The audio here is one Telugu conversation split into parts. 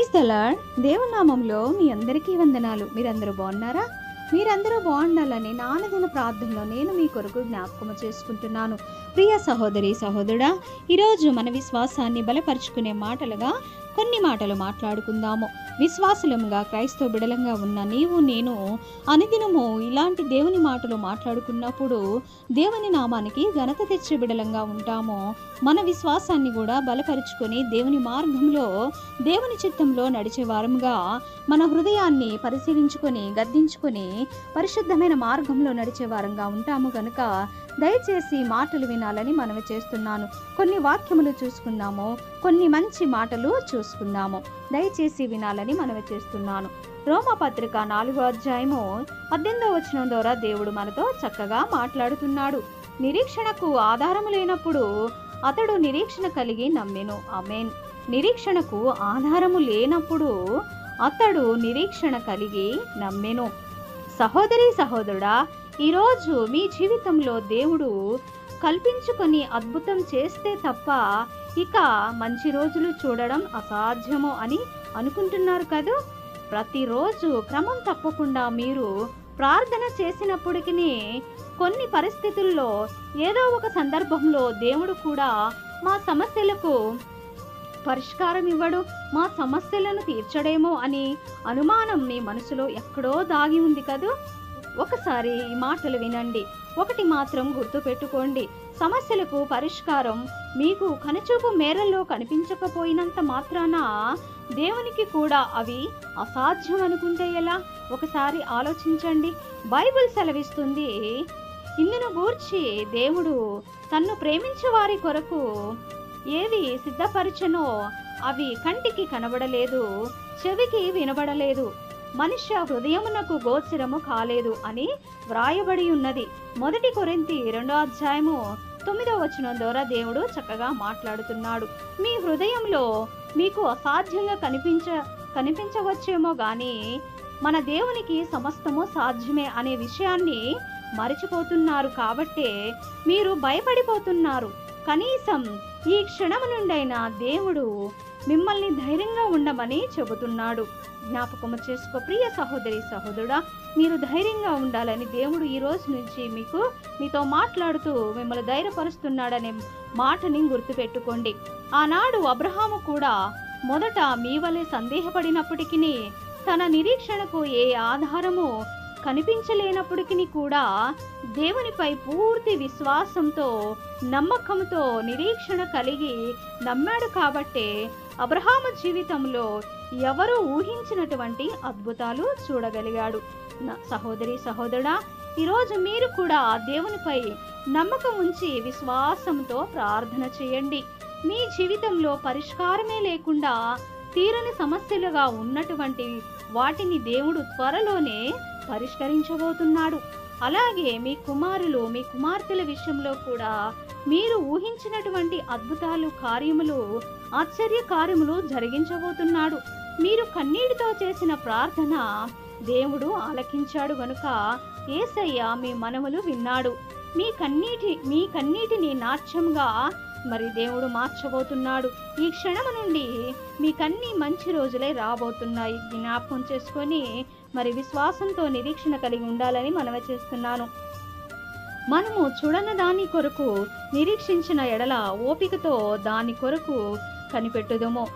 ప్రైజ్ దలాడ్ దేవునామంలో మీ అందరికీ వందనాలు. మీరందరూ బాగున్నారా? మీరందరూ బాగుండాలని నానదిన ప్రార్థనలో నేను మీ కొరకు జ్ఞాపకం చేసుకుంటున్నాను. ప్రియ సహోదరి సహోదరుడా ఈరోజు మన విశ్వాసాన్ని బలపరుచుకునే మాటలుగా కొన్ని మాటలు మాట్లాడుకుందాము. విశ్వాసులంగా క్రైస్తవ బిడలంగా ఉన్న నీవు నేను అనుదినము ఇలాంటి దేవుని మాటలు మాట్లాడుకున్నప్పుడు దేవుని నామానికి ఘనత తెచ్చే బిడలంగా ఉంటాము. మన విశ్వాసాన్ని కూడా బలపరుచుకొని దేవుని మార్గంలో దేవుని చిత్తంలో నడిచే వారముగా మన హృదయాన్ని పరిశీలించుకొని గద్దించుకొని పరిశుద్ధమైన మార్గంలో నడిచే వారంగా ఉంటాము కనుక దయచేసి మాటలు వినాలని మనవి చేస్తున్నాను. కొన్ని వాక్యములు చూసుకున్నాము కొన్ని మంచి మాటలు చూసుకుందాము దయచేసి వినాలని మనవి చేస్తున్నాను. రోమపత్రిక నాలుగో అధ్యాయము పద్దెనిమిదో వచనం ద్వారా దేవుడు మనతో చక్కగా మాట్లాడుతున్నాడు. నిరీక్షణకు ఆధారము లేనప్పుడు అతడు నిరీక్షణ కలిగి నమ్మెను. అమేన్ నిరీక్షణకు ఆధారము లేనప్పుడు అతడు నిరీక్షణ కలిగి నమ్మెను. సహోదరి సహోదరుడా ఈరోజు మీ జీవితంలో దేవుడు కల్పించుకొని అద్భుతం చేస్తే తప్ప ఇక మంచి రోజులు చూడడం అసాధ్యము అని అనుకుంటున్నారు కదా? ప్రతిరోజు క్రమం తప్పకుండా మీరు ప్రార్థన చేసినప్పటికీ కొన్ని పరిస్థితుల్లో ఏదో ఒక సందర్భంలో దేవుడు కూడా మా సమస్యలకు పరిష్కారం ఇవ్వడు మా సమస్యలను తీర్చడేమో అని అనుమానం మీ మనసులో ఎక్కడో దాగి ఉంది కదూ? ఒకసారి ఈ మాటలు వినండి. ఒకటి మాత్రం గుర్తుపెట్టుకోండి. సమస్యలకు పరిష్కారం మీకు కనుచూపు మేరల్లో కనిపించకపోయినంత మాత్రాన దేవునికి కూడా అవి అసాధ్యం అనుకుంటే ఎలా? ఒకసారి ఆలోచించండి. బైబిల్ సెలవిస్తుంది ఇందును గూర్చి దేవుడు తన్ను ప్రేమించే వారి కొరకు ఏవి సిద్ధపరచనో అవి కంటికి కనబడలేదు చెవికి వినబడలేదు. మనుష్య హృదయమునకు గోచరము కాలేదు అని వ్రాయబడి ఉన్నది. మొదటి కొరింతి రెండో అధ్యాయము తొమ్మిదో వచనం ద్వారా దేవుడు చక్కగా మాట్లాడుతున్నాడు. మీ హృదయంలో మీకు అసాధ్యంగా కనిపించ కనిపించవచ్చేమో గాని మన దేవునికి సమస్తము సాధ్యమే అనే విషయాన్ని మరిచిపోతున్నారు కాబట్టే మీరు భయపడిపోతున్నారు. కనీసం ఈ క్షణము నుండైనా దేవుడు మిమ్మల్ని ధైర్యంగా ఉండమని చెబుతున్నాడు. జ్ఞాపకము చేసుకో ప్రియ సహోదరి సహోదరుడా మీరు ధైర్యంగా ఉండాలని దేవుడు ఈ రోజు నుంచి మీకు మీతో మాట్లాడుతూ మిమ్మల్ని ధైర్యపరుస్తున్నాడనే మాటని గుర్తుపెట్టుకోండి. ఆనాడు అబ్రహాము కూడా మొదట మీ వలె సందేహపడినప్పటికీ తన నిరీక్షణకు ఏ ఆధారము కనిపించలేనప్పటికీ కూడా దేవునిపై పూర్తి విశ్వాసంతో నమ్మకంతో నిరీక్షణ కలిగి నమ్మాడు కాబట్టే అబ్రహాము జీవితంలో ఎవరు ఊహించినటువంటి అద్భుతాలు చూడగలిగాడు. నా సహోదరి సహోదరుడా ఈరోజు మీరు కూడా దేవునిపై నమ్మకం ఉంచి విశ్వాసంతో ప్రార్థన చేయండి. మీ జీవితంలో పరిష్కారమే లేకుండా తీరని సమస్యలుగా ఉన్నటువంటి వాటిని దేవుడు త్వరలోనే పరిష్కరించబోతున్నాడు. అలాగే మీ కుమారులు మీ కుమార్తెల విషయంలో కూడా మీరు ఊహించినటువంటి అద్భుతాలు కార్యములు ఆశ్చర్య కార్యములు జరిగించబోతున్నాడు. మీరు కన్నీటితో చేసిన ప్రార్థన దేవుడు ఆలకించాడు గనుక ఏసయ్య మీ మనములు విన్నాడు. మీ కన్నీటి మీ కన్నీటిని నాట్యంగా మరి దేవుడు మార్చబోతున్నాడు. ఈ క్షణము నుండి మీకన్నీ మంచి రోజులే రాబోతున్నాయి. జ్ఞాపకం చేసుకొని మరి విశ్వాసంతో నిరీక్షణ కలిగి ఉండాలని మనవి చేస్తున్నాను. మనము చూడని దాని కొరకు నిరీక్షించిన ఎడల ఓపికతో దాని కొరకు కనిపెట్టుదము.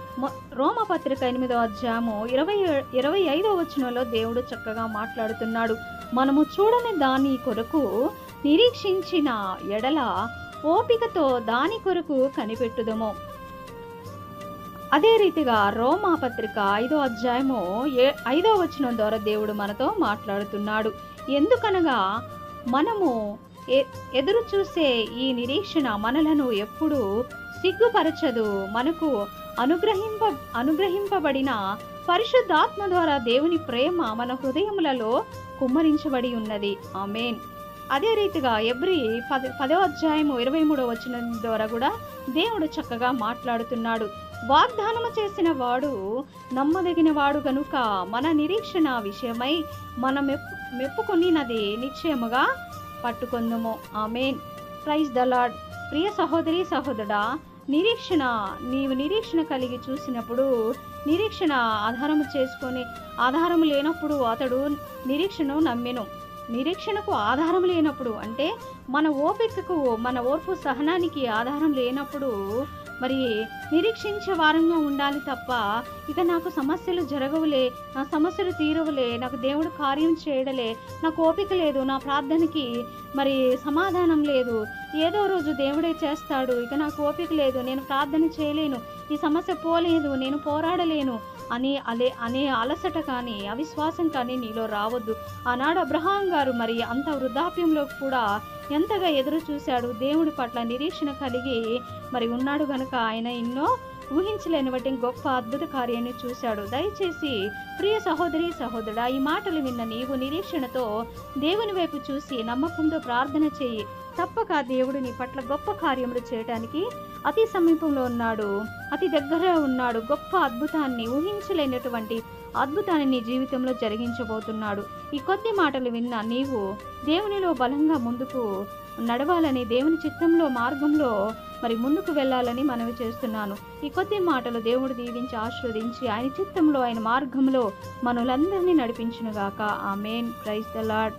రోమపత్రిక ఎనిమిదో అధ్యాయము ఇరవై ఇరవై ఐదో వచనంలో దేవుడు చక్కగా మాట్లాడుతున్నాడు. మనము చూడని దాని కొరకు నిరీక్షించిన ఎడల ఓపికతో దాని కొరకు కనిపెట్టుదము. అదే రీతిగా రోమా పత్రిక ఐదో అధ్యాయము ఏ ఐదో వచనం ద్వారా దేవుడు మనతో మాట్లాడుతున్నాడు. ఎందుకనగా మనము ఎదురు చూసే ఈ నిరీక్షణ మనలను ఎప్పుడు సిగ్గుపరచదు. మనకు అనుగ్రహింప అనుగ్రహింపబడిన పరిశుద్ధాత్మ ద్వారా దేవుని ప్రేమ మన హృదయములలో కుమ్మరించబడి ఉన్నది. ఆమెన్. అదే రీతిగా ఎబ్రి పద పదో అధ్యాయము ఇరవై మూడో వచ్చిన ద్వారా కూడా దేవుడు చక్కగా మాట్లాడుతున్నాడు. వాగ్దానము చేసిన వాడు నమ్మదగిన వాడు గనుక మన నిరీక్షణ విషయమై మన మెప్పు మెప్పుకొనినది నిశ్చయముగా పట్టుకుందుము. ఆమెన్. ప్రైజ్ ద లాడ్ ప్రియ సహోదరి సహోదరుడా నిరీక్షణ నీవు నిరీక్షణ కలిగి చూసినప్పుడు నిరీక్షణ ఆధారము చేసుకొని ఆధారము లేనప్పుడు అతడు నిరీక్షను నమ్మెను. నిరీక్షణకు ఆధారం లేనప్పుడు అంటే మన ఓపికకు మన ఓర్పు సహనానికి ఆధారం లేనప్పుడు మరి నిరీక్షించే వారంగా ఉండాలి తప్ప ఇక నాకు సమస్యలు జరగవులే నా సమస్యలు తీరవులే నాకు దేవుడు కార్యం చేయడలే నాకు ఓపిక లేదు నా ప్రార్థనకి మరి సమాధానం లేదు ఏదో రోజు దేవుడే చేస్తాడు ఇక నాకు ఓపిక లేదు నేను ప్రార్థన చేయలేను ఈ సమస్య పోలేదు నేను పోరాడలేను అని అలే అనే అలసట కానీ అవిశ్వాసం కానీ నీలో రావద్దు. ఆనాడు అబ్రహాం గారు మరి అంత వృద్ధాప్యంలో కూడా ఎంతగా ఎదురు చూశాడు దేవుడి పట్ల నిరీక్షణ కలిగి మరి ఉన్నాడు గనుక ఆయన ఎన్నో ఊహించలేని వాటి గొప్ప అద్భుత కార్యాన్ని చూశాడు. దయచేసి ప్రియ సహోదరి సహోదరుడా ఈ మాటలు విన్న నీవు నిరీక్షణతో దేవుని వైపు చూసి నమ్మకంతో ప్రార్థన చేయి. తప్పక దేవుడు నీ పట్ల గొప్ప కార్యములు చేయటానికి అతి సమీపంలో ఉన్నాడు. అతి దగ్గర ఉన్నాడు. గొప్ప అద్భుతాన్ని ఊహించలేనటువంటి అద్భుతాన్ని నీ జీవితంలో జరిగించబోతున్నాడు. ఈ కొద్ది మాటలు విన్న నీవు దేవునిలో బలంగా ముందుకు నడవాలని దేవుని చిత్తంలో మార్గంలో మరి ముందుకు వెళ్ళాలని మనవి చేస్తున్నాను. ఈ కొద్ది మాటలు దేవుడు దీవించి ఆశీర్వదించి ఆయన చిత్తంలో ఆయన మార్గంలో మనలందరినీ నడిపించునుగాక. ఆ మెయిన్ ప్రైజ్ ద లాడ్